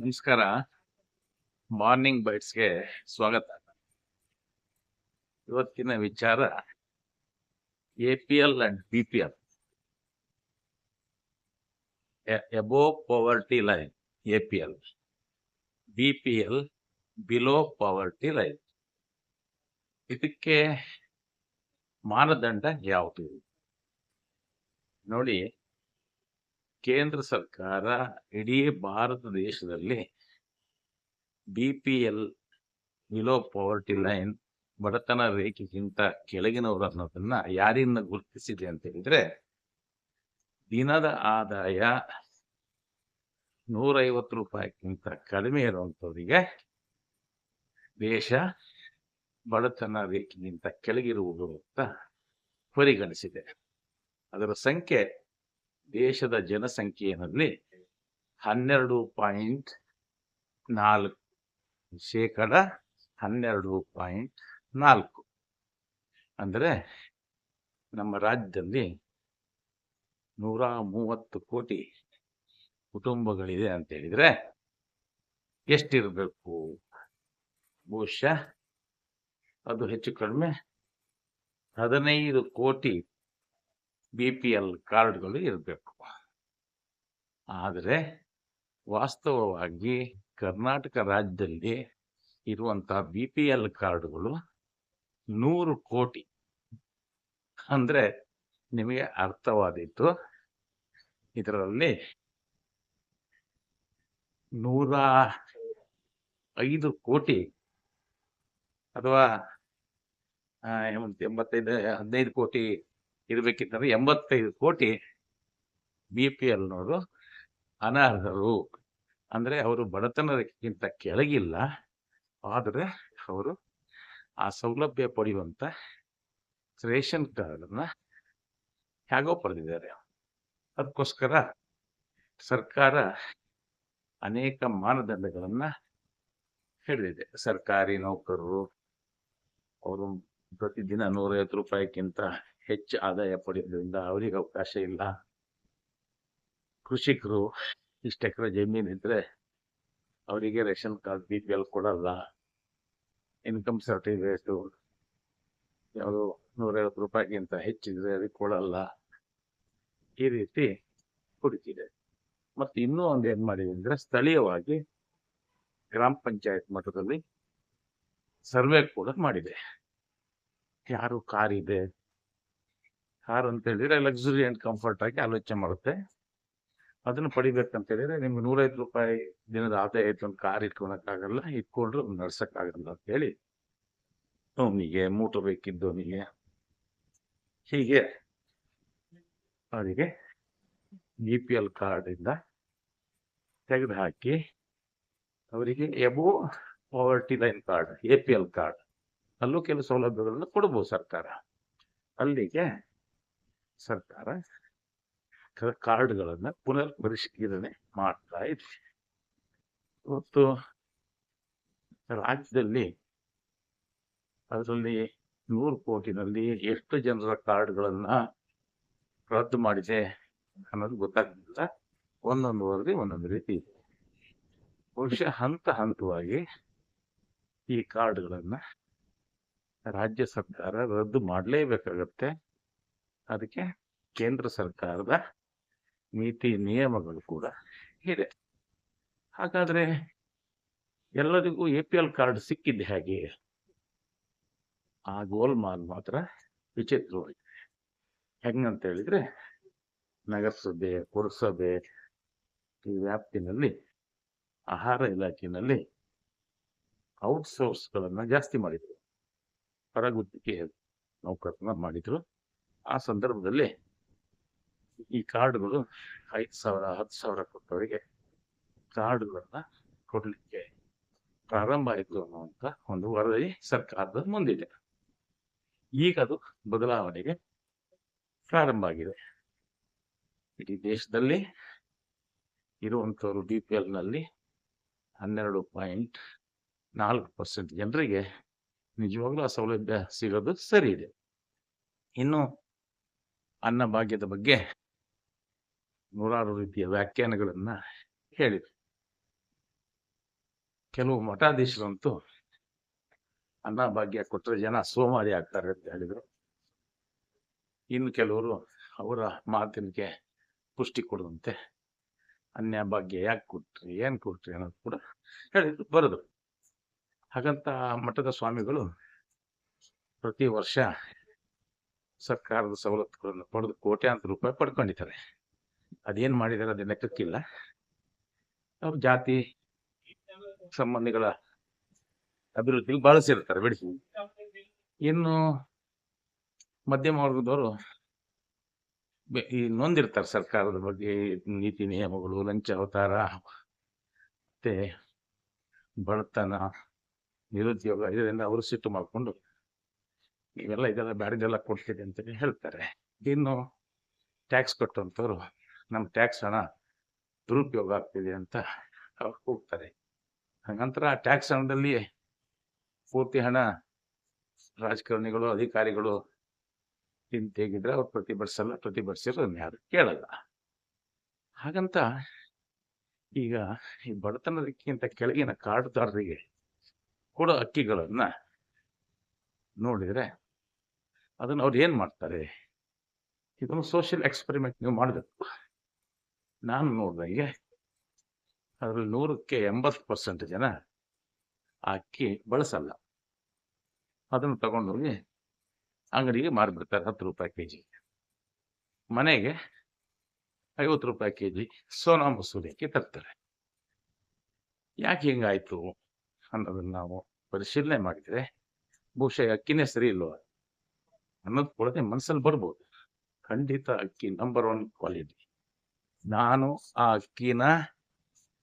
ನಮಸ್ಕಾರ. ಮಾರ್ನಿಂಗ್ ಬೈಟ್ಸ್ಗೆ ಸ್ವಾಗತ. ಇವತ್ತಿನ ವಿಚಾರ A P L and B P L. Above poverty line, A P L. B P L below poverty line. ಇದಕ್ಕೆ ಮಾನದಂಡ ಯಾವುದು? ನೋಡಿ ಕೇಂದ್ರ ಸರ್ಕಾರ ಇಡೀ ಭಾರತ ದೇಶದಲ್ಲಿ B P L below poverty line ಬಡತನ ರೇಖೆಗಿಂತ ಕೆಳಗಿನವರು ಅನ್ನೋದನ್ನ ಯಾರಿಂದ ಗುರುತಿಸಿದೆ ಅಂತ ಹೇಳಿದ್ರೆ, ದಿನದ ಆದಾಯ ನೂರೈವತ್ತು ರೂಪಾಯಿಗಿಂತ ಕಡಿಮೆ ಇರುವಂಥವರಿಗೆ ದೇಶ ಬಡತನ ರೇಖೆಗಿಂತ ಕೆಳಗಿರುವುದು ಅಂತ ಪರಿಗಣಿಸಿದೆ. ಅದರ ಸಂಖ್ಯೆ ದೇಶದ ಜನಸಂಖ್ಯೆಯಲ್ಲಿ ಹನ್ನೆರಡು ಪಾಯಿಂಟ್ ನಾಲ್ಕು ಶೇಕಡ ಹನ್ನೆರಡು ಪಾಯಿಂಟ್ ನಾಲ್ಕು. ಅಂದರೆ ನಮ್ಮ ರಾಜ್ಯದಲ್ಲಿ ನೂರ ಮೂವತ್ತು ಕೋಟಿ ಕುಟುಂಬಗಳಿದೆ ಅಂತ ಹೇಳಿದರೆ ಎಷ್ಟಿರಬೇಕು? ಬಹುಶಃ ಅದು ಹೆಚ್ಚು ಕಡಿಮೆ ಹದಿನೈದು ಕೋಟಿ ಬಿ ಪಿ ಎಲ್ ಕಾರ್ಡ್ಗಳು ಇರಬೇಕು. ಆದರೆ ವಾಸ್ತವವಾಗಿ ಕರ್ನಾಟಕ ರಾಜ್ಯದಲ್ಲಿ ಇರುವಂಥ ಬಿ ಪಿ ಎಲ್ ಕಾರ್ಡ್ಗಳು ನೂರು ಕೋಟಿ. ಅಂದ್ರೆ ನಿಮಗೆ ಅರ್ಥವಾದೀತು. ಇದರಲ್ಲಿ ನೂರ ಐದು ಕೋಟಿ ಅಥವಾ ಎಂಬತ್ತೈದು, ಹದಿನೈದು ಕೋಟಿ ಇರಬೇಕಿತ್ತಂದ್ರೆ ಎಂಬತ್ತೈದು ಕೋಟಿ ಬಿ ಪಿ ಎಲ್ನವರು ಅನರ್ಹರು. ಅಂದರೆ ಅವರು ಬಡತನ ರೇಖೆಗಿಂತ ಕೆಳಗಿಲ್ಲ. ಆದರೆ ಅವರು ಆ ಸೌಲಭ್ಯ ಪಡೆಯುವಂಥ ರೇಷನ್ ಕಾರ್ಡನ್ನು ಹೇಗೋ ಪಡೆದಿದ್ದಾರೆ. ಅದಕ್ಕೋಸ್ಕರ ಸರ್ಕಾರ ಅನೇಕ ಮಾನದಂಡಗಳನ್ನು ಹಿಡಿದಿದೆ. ಸರ್ಕಾರಿ ನೌಕರರು, ಅವರು ಪ್ರತಿದಿನ ನೂರೈವತ್ತು ರೂಪಾಯಿಗಿಂತ ಹೆಚ್ಚು ಆದಾಯ ಪಡೆಯೋದ್ರಿಂದ ಅವರಿಗೆ ಅವಕಾಶ ಇಲ್ಲ. ಕೃಷಿಕರು ಇಷ್ಟು ಎಕರೆ ಜಮೀನು ಇದ್ರೆ ಅವರಿಗೆ ration card, B P L ಕೊಡಲ್ಲ. ಇನ್ಕಮ್ ಸರ್ಟಿಫಿಕೇಟು ಯಾವುದು ನೂರೈವತ್ತು ರೂಪಾಯಿಗಿಂತ ಹೆಚ್ಚಿದ್ರೆ ಅದಕ್ಕೆ ಕೊಡಲ್ಲ. ಈ ರೀತಿ ಕುಡಿತಿದೆ. ಮತ್ತು ಇನ್ನೂ ಒಂದು ಏನು ಮಾಡಿದೆ ಅಂದರೆ ಸ್ಥಳೀಯವಾಗಿ ಗ್ರಾಮ ಪಂಚಾಯತ್ ಮಟ್ಟದಲ್ಲಿ ಸರ್ವೆ ಕೂಡ ಮಾಡಿದೆ. ಯಾರು ಕಾರಿದೆ? ಕಾರ್ ಅಂತ ಹೇಳಿದ್ರೆ ಲಕ್ಸುರಿ ಅಂಡ್ ಕಂಫರ್ಟ್ ಆಗಿ ಆಲೋಚನೆ ಮಾಡುತ್ತೆ. ಅದನ್ನು ಪಡಿಬೇಕಂತ ಹೇಳಿದ್ರೆ ನಿಮ್ಗೆ ನೂರೈದು ರೂಪಾಯಿ ದಿನದ ಆದಾಯ ಆಯ್ತು ಒಂದು ಕಾರ್ ಇಟ್ಕೊಳಕ್ಕಾಗಲ್ಲ, ಇಟ್ಕೊಂಡ್ರೆ ನಡ್ಸೋಕ್ಕಾಗಲ್ಲ ಅಂತ ಹೇಳಿ ಅವನಿಗೆ ಮೂಟು ಬೇಕಿದ್ದವನಿಗೆ ಹೀಗೆ ಅವರಿಗೆ ಇ ಪಿ ಎಲ್ ಕಾರ್ಡ್ ಇಂದ ತೆಗೆದು ಹಾಕಿ ಅವರಿಗೆ above poverty line card A P L card ಅಲ್ಲೂ ಕೆಲವು ಸೌಲಭ್ಯಗಳನ್ನು ಕೊಡ್ಬೋದು ಸರ್ಕಾರ. ಅಲ್ಲಿಗೆ ಸರ್ಕಾರ ಕಾರ್ಡ್ಗಳನ್ನು ಪುನರ್ ಪರಿಶೀಲನೆ ಮಾಡ್ತಾ ಇದೆ. ಇವತ್ತು ರಾಜ್ಯದಲ್ಲಿ ಅದರಲ್ಲಿ ನೂರು ಕೋಟಿನಲ್ಲಿ ಎಷ್ಟು ಜನರ ಕಾರ್ಡ್ಗಳನ್ನ ರದ್ದು ಮಾಡಿದೆ ಅನ್ನೋದು ಗೊತ್ತಾಗ್ತಿಲ್ಲ. ಒಂದೊಂದು ವರದಿ ಒಂದೊಂದು ರೀತಿ ಇದೆ. ಬಹುಶಃ ಹಂತ ಹಂತವಾಗಿ ಈ ಕಾರ್ಡ್ಗಳನ್ನ ರಾಜ್ಯ ಸರ್ಕಾರ ರದ್ದು ಮಾಡಲೇಬೇಕಾಗತ್ತೆ. ಅದಕ್ಕೆ ಕೇಂದ್ರ ಸರ್ಕಾರದ ನೀತಿ ನಿಯಮಗಳು ಕೂಡ ಇದೆ. ಹಾಗಾದ್ರೆ ಎಲ್ಲರಿಗೂ ಎ ಪಿ ಎಲ್ ಕಾರ್ಡ್ ಸಿಕ್ಕಿದ್ದೆ ಹಾಗೆ ಆ ಗೋಲ್ ಮಾಲ್ ಮಾತ್ರ ವಿಚಿತ್ರವಾಗಿದೆ. ಹೆಂಗಂತ ಹೇಳಿದ್ರೆ ನಗರಸಭೆ, ಪುರಸಭೆ ಈ ವ್ಯಾಪ್ತಿನಲ್ಲಿ ಆಹಾರ ಇಲಾಖೆಯಲ್ಲಿ ಔಟ್ಸೋರ್ಸ್ಗಳನ್ನ ಜಾಸ್ತಿ ಮಾಡಿದ್ರು. ಹೊರಗುತ್ತಿಗೆ ನೌಕರನ ಮಾಡಿದ್ರು. ಆ ಸಂದರ್ಭದಲ್ಲಿ ಈ ಕಾರ್ಡ್ಗಳು ಐದು ಸಾವಿರ, ಹತ್ತು ಸಾವಿರ ಕೊಟ್ಟವರಿಗೆ ಕಾರ್ಡ್ಗಳನ್ನ ಕೊಡಲಿಕ್ಕೆ ಪ್ರಾರಂಭ ಆಯಿತು ಅನ್ನುವಂಥ ಒಂದು ವರದಿ ಸರ್ಕಾರದ ಮುಂದಿದೆ. ಈಗ ಅದು ಬದಲಾವಣೆಗೆ ಪ್ರಾರಂಭ ಆಗಿದೆ. ಇಡೀ ದೇಶದಲ್ಲಿ ಇರುವಂಥವ್ರು ಬಿ ಪಿ ಎಲ್ನಲ್ಲಿ ಹನ್ನೆರಡು ಪಾಯಿಂಟ್ ನಾಲ್ಕು ಪರ್ಸೆಂಟ್ ಜನರಿಗೆ ನಿಜವಾಗ್ಲೂ ಆ ಸೌಲಭ್ಯ ಸಿಗೋದು ಸರಿ ಇದೆ. ಇನ್ನು ಅನ್ನಭಾಗ್ಯದ ಬಗ್ಗೆ ನೂರಾರು ರೀತಿಯ ವ್ಯಾಖ್ಯಾನಗಳನ್ನ ಹೇಳಿದರು ಕೆಲವು ಮಠಾಧೀಶರಂತೂ ಅನ್ನಭಾಗ್ಯ ಕೊಟ್ಟರೆ ಜನ ಸೋಮಾರಿ ಆಗ್ತಾರೆ ಅಂತ ಹೇಳಿದ್ರು. ಇನ್ನು ಕೆಲವರು ಅವರ ಮಾತಿನಕ್ಕೆ ಪುಷ್ಟಿ ಕೊಡುವಂತೆ ಅನ್ಯ ಭಾಗ್ಯ ಯಾಕೆ ಕೊಟ್ರಿ, ಏನ್ ಕೊಟ್ರಿ ಅನ್ನೋದು ಕೂಡ ಹೇಳಿದ್ರು, ಬರೆದ್ರು. ಹಾಗಂತ ಮಠದ ಸ್ವಾಮಿಗಳು ಪ್ರತಿ ವರ್ಷ ಸರ್ಕಾರದ ಸವಲತ್ತುಗಳನ್ನು ಪಡೆದು ಕೋಟ್ಯಾಂತರ ರೂಪಾಯಿ ಪಡ್ಕೊಂಡಿದ್ದಾರೆ. ಅದೇನ್ ಮಾಡಿದ್ದಾರೆ ಅದು ಲೆಕ್ಕಕ್ಕಿಲ್ಲ. ಅವ್ರ ಜಾತಿ ಸಂಬಂಧಿಗಳ ಅಭಿವೃದ್ಧಿಗೆ ಬಳಸಿರ್ತಾರೆ ಬಿಡಿ. ಇನ್ನು ಮಧ್ಯಮ ವರ್ಗದವರು ಈ ನೊಂದಿರ್ತಾರೆ ಸರ್ಕಾರದ ಬಗ್ಗೆ, ನೀತಿ ನಿಯಮಗಳು, ಲಂಚ ಅವತಾರ, ಮತ್ತೆ ಬಡತನ, ನಿರುದ್ಯೋಗ ಇದರಿಂದ ಅವರು ಸಿಟ್ಟು ಮಾಡಿಕೊಂಡು ನೀವೆಲ್ಲ ಇದೆಲ್ಲ ಬ್ಯಾಡಿದೆಲ್ಲ ಕೊಡ್ತೀರಿ ಅಂತ ಹೇಳ್ತಾರೆ. ಇನ್ನು ಟ್ಯಾಕ್ಸ್ ಕಟ್ಟುವಂಥವ್ರು ನಮ್ಮ ಟ್ಯಾಕ್ಸ್ ಹಣ ದುರುಪಯೋಗ ಆಗ್ತಿದೆ ಅಂತ ಅವ್ರು ಹೋಗ್ತಾರೆ. ಹಾಗಂತರ ಆ ಟ್ಯಾಕ್ಸ್ ಹಣದಲ್ಲಿ ಪೂರ್ತಿ ಹಣ ರಾಜಕಾರಣಿಗಳು, ಅಧಿಕಾರಿಗಳು ತಿಂದು ತೆಗಿದ್ರೆ ಅವ್ರು ಪ್ರತಿಭಟಿಸಲ್ಲ ಪ್ರತಿಭಟಿಸಿರೋದನ್ನ ಯಾರು ಕೇಳಲ್ಲ. ಹಾಗಂತ ಈಗ ಈ ಬಡತನದಕ್ಕಿಂತ ಕೆಳಗಿನ ಕಾಡುದಾರರಿಗೆ ಕೊಡೋ ಅಕ್ಕಿಗಳನ್ನ ನೋಡಿದ್ರೆ ಅದನ್ನ ಅವ್ರು ಏನು ಮಾಡ್ತಾರೆ? ಇದನ್ನು ಸೋಷಿಯಲ್ ಎಕ್ಸ್ಪೆರಿಮೆಂಟ್ ನೀವು ಮಾಡಬೇಕು. ನಾನು ನೋಡಿದಂಗೆ ಅದರಲ್ಲಿ ನೂರಕ್ಕೆ ಎಂಬತ್ತು ಪರ್ಸೆಂಟ್ ಜನ ಅಕ್ಕಿ ಬಳಸಲ್ಲ. ಅದನ್ನು ತಗೊಂಡೋಗಿ ಅಂಗಡಿಗೆ ಮಾರಿಬಿಡ್ತಾರೆ ಹತ್ತು ರೂಪಾಯಿ ಕೆ ಜಿ ಮನೆಗೆ ಐವತ್ತು ರೂಪಾಯಿ ಕೆ ಜಿ ಸೋನಾ ಮಸೂರಿ ಅಕ್ಕಿ ತರ್ತಾರೆ. ಯಾಕೆ ಹಿಂಗಾಯಿತು ಅನ್ನೋದನ್ನು ನಾವು ಪರಿಶೀಲನೆ ಮಾಡಿದ್ರೆ ಬಹುಶಃ ಅಕ್ಕಿನೇ ಸರಿ ಇಲ್ವಾ? ಅನ್ನೋದು ಕೊಡದೆ ಮನಸ್ಸಲ್ಲಿ ಬರ್ಬೋದು. ಖಂಡಿತ ಅಕ್ಕಿ ನಂಬರ್ ಒನ್ ಕ್ವಾಲಿಟಿ ನಾನು ಆ ಅಕ್ಕಿನ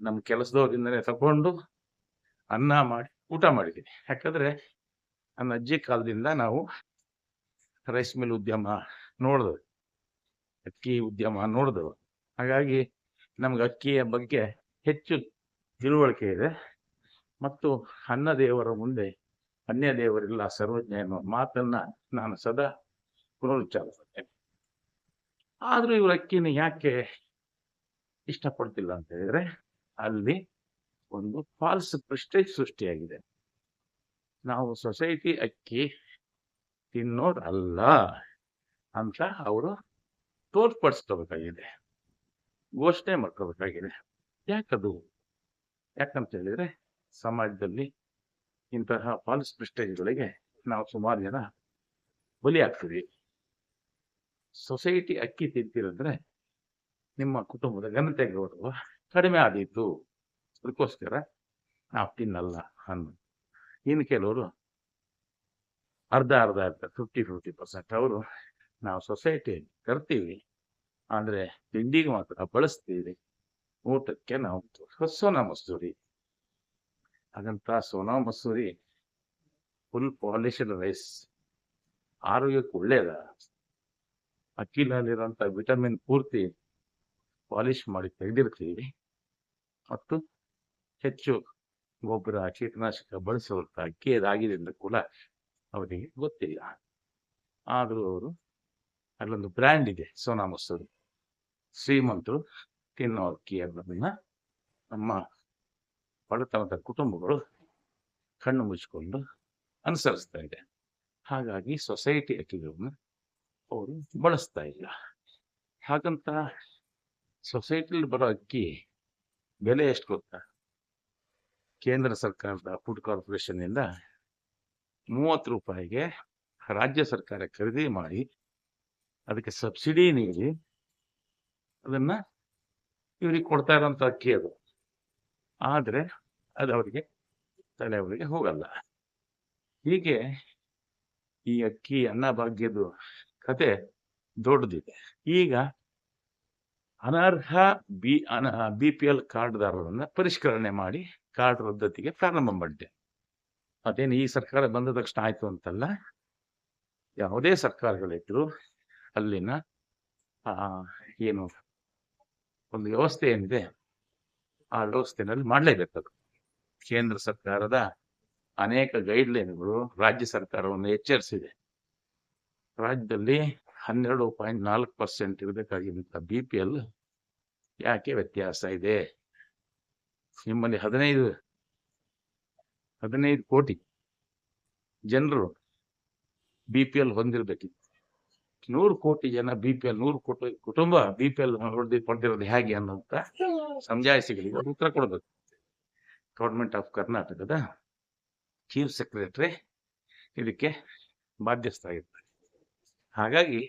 ನಮ್ಮ ಕೆಲಸದವರಿಂದನೇ ತಗೊಂಡು ಅನ್ನ ಮಾಡಿ ಊಟ ಮಾಡಿದ್ದೀನಿ. ಯಾಕಂದ್ರೆ ನನ್ನ ಅಜ್ಜಿ ಕಾಲದಿಂದ ನಾವು ರೈಸ್ ಮಿಲ್ ಉದ್ಯಮ ನೋಡಿದ್ವಿ. ಅಕ್ಕಿ ಉದ್ಯಮ ನೋಡಿದವು. ಹಾಗಾಗಿ ನಮ್ಗೆ ಅಕ್ಕಿಯ ಬಗ್ಗೆ ಹೆಚ್ಚು ತಿಳುವಳಿಕೆ ಇದೆ. ಮತ್ತು ಅನ್ನ ದೇವರ ಮುಂದೆ ಅನ್ಯ ದೇವರಿಲ್ಲ ಸರ್ವಜ್ಞ ಎನ್ನುವ ಮಾತನ್ನ ನಾನು ಸದಾ ಪುನರುಚ್ಚಾರಿಸುತ್ತೇನೆ ಆದ್ರೂ ಇವರು ಅಕ್ಕಿನ ಯಾಕೆ ಇಷ್ಟಪಡ್ತಿಲ್ಲ ಅಂತ ಹೇಳಿದ್ರೆ, ಅಲ್ಲಿ ಒಂದು ಫಾಲ್ಸ್ ಪ್ರೆಸ್ಟೇಜ್ ಸೃಷ್ಟಿಯಾಗಿದೆ. ನಾವು ಸೊಸೈಟಿ ಅಕ್ಕಿ ತಿನ್ನೋದಲ್ಲ ಅಂತ ಅವರು ತೋರ್ಪಡಿಸ್ಕೋಬೇಕಾಗಿದೆ. ಘೋಷಣೆ ಮಾಡ್ಕೋಬೇಕಾಗಿದೆ. ಯಾಕದು? ಯಾಕಂತ ಹೇಳಿದ್ರೆ, ಸಮಾಜದಲ್ಲಿ ಇಂತಹ ಫಾಲ್ಸ್ ಪ್ರೆಸ್ಟೇಜ್ಗಳಿಗೆ ನಾವು ಸುಮಾರು ಜನ ಬಲಿಯಾಗ್ತೀವಿ. ಸೊಸೈಟಿ ಅಕ್ಕಿ ತಿಂತೀರಂದ್ರೆ ನಿಮ್ಮ ಕುಟುಂಬದ ಘನತೆ ಗೌರವ ಕಡಿಮೆ ಆದೀತು. ಅದಕ್ಕೋಸ್ಕರ ನಾವು ತಿನ್ನಲ್ಲ ಅನ್ನೋ. ಇನ್ನು ಕೆಲವರು ಅರ್ಧ ಅರ್ಧ ಅರ್ಧ ಫಿಫ್ಟಿ ಫಿಫ್ಟಿ ಪರ್ಸೆಂಟ್ ಅವರು ನಾವು ಸೊಸೈಟಿ ತರ್ತೀವಿ ಅಂದ್ರೆ ತಿಂಡಿಗೆ ಮಾತ್ರ ಬಳಸ್ತೀವಿ. ಊಟಕ್ಕೆ ನಾವು ಹೊಸ ಮಸೂರಿ ಹಾಗಂತ Sona Masuri full polished rice ಆರೋಗ್ಯಕ್ಕೆ ಒಳ್ಳೇದ. ಅಕ್ಕಿನಲ್ಲಿರೋಂಥ ವಿಟಮಿನ್ ಪೂರ್ತಿ ಪಾಲಿಶ್ ಮಾಡಿ ತೆಗೆದಿರ್ತೀವಿ. ಮತ್ತು ಹೆಚ್ಚು ಗೊಬ್ಬರ, ಕೀಟನಾಶಕ ಬಳಸುವಂಥ ಅಕ್ಕಿ ಅದಾಗಿದೆ ಅಂತ ಕೂಡ ಅವರಿಗೆ ಗೊತ್ತಿಲ್ಲ. ಆದರೂ ಅವರು ಅಲ್ಲೊಂದು ಬ್ರ್ಯಾಂಡ್ ಇದೆ ಸೋನಾ ಮಸೂರಿ. ಶ್ರೀಮಂತರು ತಿನ್ನೋ ಅಕ್ಕಿ ಅನ್ನೋದನ್ನ ನಮ್ಮ ಬಡತನದ ಕುಟುಂಬಗಳು ಕಣ್ಣು ಮುಚ್ಚಿಕೊಂಡು ಅನುಸರಿಸ್ತಾ ಇದೆ. ಹಾಗಾಗಿ ಸೊಸೈಟಿ ಅಕ್ಕಿಗಳನ್ನ ಅವರು ಬಳಸ್ತಾ ಇಲ್ಲ. ಹಾಗಂತ ಸೊಸೈಟಿಲಿ ಬರೋ ಅಕ್ಕಿ ಬೆಲೆ ಎಷ್ಟು ಗೊತ್ತಾ? ಕೇಂದ್ರ ಸರ್ಕಾರದ ಫುಡ್ ಕಾರ್ಪೊರೇಷನ್ ಇಂದ ಮೂವತ್ತು ರೂಪಾಯಿಗೆ ರಾಜ್ಯ ಸರ್ಕಾರ ಖರೀದಿ ಮಾಡಿ ಅದಕ್ಕೆ ಸಬ್ಸಿಡಿ ನೀಡಿ ಅದನ್ನ ಇವ್ರಿಗೆ ಕೊಡ್ತಾ ಇರೋಂಥ ಅಕ್ಕಿ ಅದು. ಆದ್ರೆ ಅದು ಅವರಿಗೆ ತಲೆ ಅವರಿಗೆ ಹೋಗಲ್ಲ. ಹೀಗೆ ಈ ಅಕ್ಕಿ ಅನ್ನಭಾಗ್ಯದ ಕತೆ ದೊಡ್ಡದಿದೆ. ಈಗ ಅನರ್ಹ ಬಿ ಅನ ಬಿ ಪಿ ಎಲ್ ಕಾರ್ಡ್ದಾರರನ್ನ ಪರಿಷ್ಕರಣೆ ಮಾಡಿ ಕಾರ್ಡ್ ರದ್ದತಿಗೆ ಪ್ರಾರಂಭ ಮಾಡಿದೆ. ಅದೇನು ಈ ಸರ್ಕಾರ ಬಂದ ತಕ್ಷಣ ಆಯಿತು ಅಂತಲ್ಲ, ಯಾವುದೇ ಸರ್ಕಾರಗಳಿದ್ರು ಅಲ್ಲಿನ ಏನು ಒಂದು ವ್ಯವಸ್ಥೆ ಏನಿದೆ ಆ ವ್ಯವಸ್ಥೆಯಲ್ಲಿ ಮಾಡಲೇಬೇಕದು ಕೇಂದ್ರ ಸರ್ಕಾರದ ಅನೇಕ ಗೈಡ್ಲೈನ್ಗಳು ರಾಜ್ಯ ಸರ್ಕಾರವನ್ನು ಎಚ್ಚರಿಸಿದೆ. ರಾಜ್ಯದಲ್ಲಿ ಹನ್ನೆರಡು ಪಾಯಿಂಟ್ ನಾಲ್ಕು ಪರ್ಸೆಂಟ್ ಇರಬೇಕಾಗಿರುವಂಥ ಬಿ ಪಿ ಎಲ್ ಯಾಕೆ ವ್ಯತ್ಯಾಸ ಇದೆ? ನಿಮ್ಮಲ್ಲಿ ಹದಿನೈದು ಹದಿನೈದು ಕೋಟಿ ಜನರು ಬಿ ಪಿ ಎಲ್ ಹೊಂದಿರಬೇಕಿತ್ತು. ನೂರು ಕೋಟಿ ಜನ ಬಿ ಪಿ ಎಲ್ ನೂರು ಕೋಟಿ ಕುಟುಂಬ ಬಿ ಪಿ ಎಲ್ ಹೊಡೆದಿ ಹೊಡೆದಿರೋದು ಹೇಗೆ ಅನ್ನೋಂತ ಸಮಜಾಯಿಸಿಗಳಿಗೆ ಉತ್ತರ ಕೊಡಬೇಕು. ಗೌರ್ಮೆಂಟ್ ಆಫ್ ಕರ್ನಾಟಕದ ಚೀಫ್ ಸೆಕ್ರೆಟರಿ ಇದಕ್ಕೆ ಬಾಧ್ಯಸ್ಥರಾಗಿರ್ತಾರೆ ಹಾಗಾಗಿ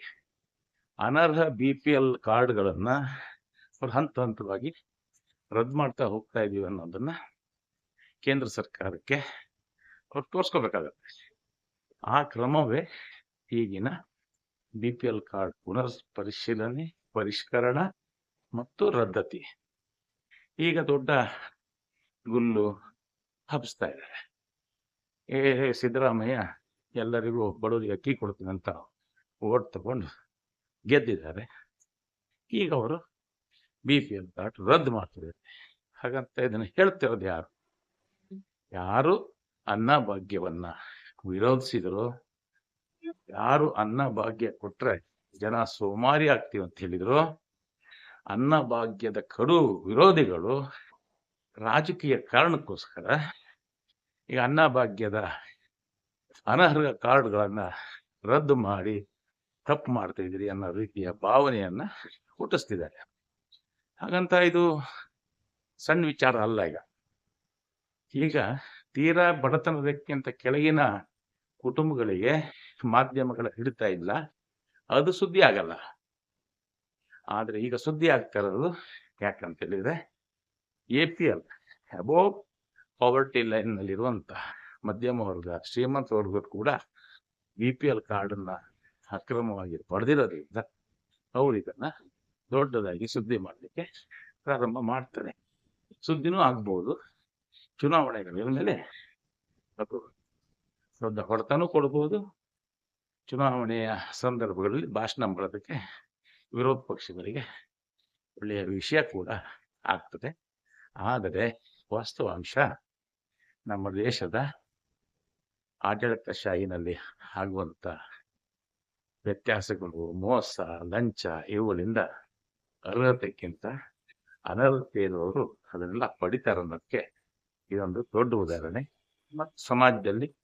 ಅನರ್ಹ ಬಿ ಪಿ ಎಲ್ ಕಾರ್ಡ್ಗಳನ್ನ ಅವ್ರು ಹಂತ ಹಂತವಾಗಿ ರದ್ದು ಮಾಡ್ತಾ ಹೋಗ್ತಾ ಇದ್ದೀವಿ ಅನ್ನೋದನ್ನ ಕೇಂದ್ರ ಸರ್ಕಾರಕ್ಕೆ ಅವ್ರು ತೋರಿಸ್ಕೋಬೇಕಾಗತ್ತೆ. ಆ ಕ್ರಮವೇ ಈಗಿನ ಬಿ ಪಿ ಎಲ್ ಕಾರ್ಡ್ ಪುನರ್ ಪರಿಶೀಲನೆ ಪರಿಷ್ಕರಣ ಮತ್ತು ರದ್ದತಿ. ಈಗ ದೊಡ್ಡ ಗುಲ್ಲು ಹಬ್ಸ್ತಾ ಇದ್ದಾರೆ. ಏ ಸಿದ್ದರಾಮಯ್ಯ ಎಲ್ಲರಿಗೂ ಬಡವರಿಗೆ ಅಕ್ಕಿ ಕೊಡ್ತೀನಿ ಅಂತ ಓಟ್ ತಗೊಂಡು ಗೆದ್ದಿದ್ದಾರೆ. ಈಗ ಅವರು ಬಿ ಪಿ ಎಲ್ ಕಾರ್ಡ್ ರದ್ದು ಮಾಡ್ತಿದ್ದಾರೆ. ಹಾಗಂತ ಇದನ್ನು ಹೇಳ್ತಿರೋದು ಯಾರು? ಯಾರು? ಅನ್ನ ವಿರೋಧಿಸಿದ್ರು? ಯಾರು ಅನ್ನ ಭಾಗ್ಯ ಕೊಟ್ರೆ ಜನ ಸೋಮಾರಿ ಆಗ್ತೀವಿ ಅಂತ ಹೇಳಿದ್ರು. ಅನ್ನ ಭಾಗ್ಯದ ಕಡು ವಿರೋಧಿಗಳು ರಾಜಕೀಯ ಕಾರಣಕ್ಕೋಸ್ಕರ ಈಗ ಅನ್ನ ಭಾಗ್ಯದ ಅನರ್ಹ ಕಾರ್ಡ್ಗಳನ್ನ ರದ್ದು ಮಾಡಿ ತಪ್ಪು ಮಾಡ್ತಾ ಇದ್ರಿ ಅನ್ನೋ ರೀತಿಯ ಭಾವನೆಯನ್ನ ಹುಟ್ಟಿಸ್ತಿದ್ದಾರೆ. ಹಾಗಂತ ಇದು ಸಣ್ಣ ವಿಚಾರ ಅಲ್ಲ ಈಗ. ಈಗ ತೀರಾ ಬಡತನದಕ್ಕಿಂತ ಕೆಳಗಿನ ಕುಟುಂಬಗಳಿಗೆ ಮಾಧ್ಯಮಗಳ ಹಿಡಿತಾ ಇಲ್ಲ. ಅದು ಸುದ್ದಿ ಆಗಲ್ಲ. ಆದರೆ ಈಗ ಸುದ್ದಿ ಆಗ್ತಾ ಇರೋದು ಯಾಕಂತ ಹೇಳಿದ್ರೆ A P L above poverty ಲೈನ್ನಲ್ಲಿರುವಂಥ ಮಧ್ಯಮ ವರ್ಗ, ಶ್ರೀಮಂತ ವರ್ಗ ಕೂಡ ಬಿ ಪಿ ಎಲ್ ಕಾರ್ಡನ್ನು ಅಕ್ರಮವಾಗಿ ಪಡೆದಿರೋದ್ರಿಂದ ಅವರು ಇದನ್ನ ದೊಡ್ಡದಾಗಿ ಸುದ್ದಿ ಮಾಡಲಿಕ್ಕೆ ಪ್ರಾರಂಭ ಮಾಡ್ತಾರೆ. ಸುದ್ದಿನೂ ಆಗ್ಬೋದು. ಚುನಾವಣೆಗಳ ಮೇಲೆ ಅದು ದೊಡ್ಡ ಹೊಡೆತನೂ ಕೊಡ್ಬೋದು. ಚುನಾವಣೆಯ ಸಂದರ್ಭಗಳಲ್ಲಿ ಭಾಷಣ ಮಾಡೋದಕ್ಕೆ ವಿರೋಧ ಪಕ್ಷಗಳಿಗೆ ಒಳ್ಳೆಯ ವಿಷಯ ಕೂಡ ಆಗ್ತದೆ. ಆದರೆ ವಾಸ್ತವಾಂಶ ನಮ್ಮ ದೇಶದ ಆಡಳಿತಶಾಹಿನಲ್ಲಿ ಆಗುವಂಥ ವ್ಯತ್ಯಾಸಗಳು, ಮೋಸ, ಲಂಚ ಇವುಗಳಿಂದ ಅರ್ಹತೆಗಿಂತ ಅನರ್ಹತೆ ಇರುವವರು ಅದನ್ನೆಲ್ಲ ಪಡಿತಾರೆ ಅನ್ನೋದಕ್ಕೆ ಇದೊಂದು ದೊಡ್ಡ ಉದಾಹರಣೆ. ಮತ್ತು ಸಮಾಜದಲ್ಲಿ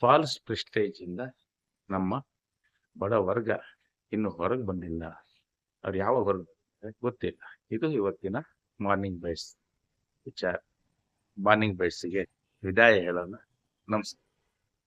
ಫಾಲ್ಸ್ ಪ್ರೆಸ್ಟೇಜ್ ಇಂದ ನಮ್ಮ ಬಡ ವರ್ಗ ಇನ್ನು ಹೊರಗೆ ಬಂದಿಲ್ಲ. ಅವ್ರು ಯಾವ ವರ್ಗ ಗೊತ್ತಿಲ್ಲ. ಇದು ಇವತ್ತಿನ ಮಾರ್ನಿಂಗ್ ಬೈಟ್ಸ್ ವಿಚಾರ. ಮಾರ್ನಿಂಗ್ ಬೈಟ್ಸ್ಗೆ ವಿದಾಯ ಹೇಳೋಣ. ನಮಸ್ಕಾರ.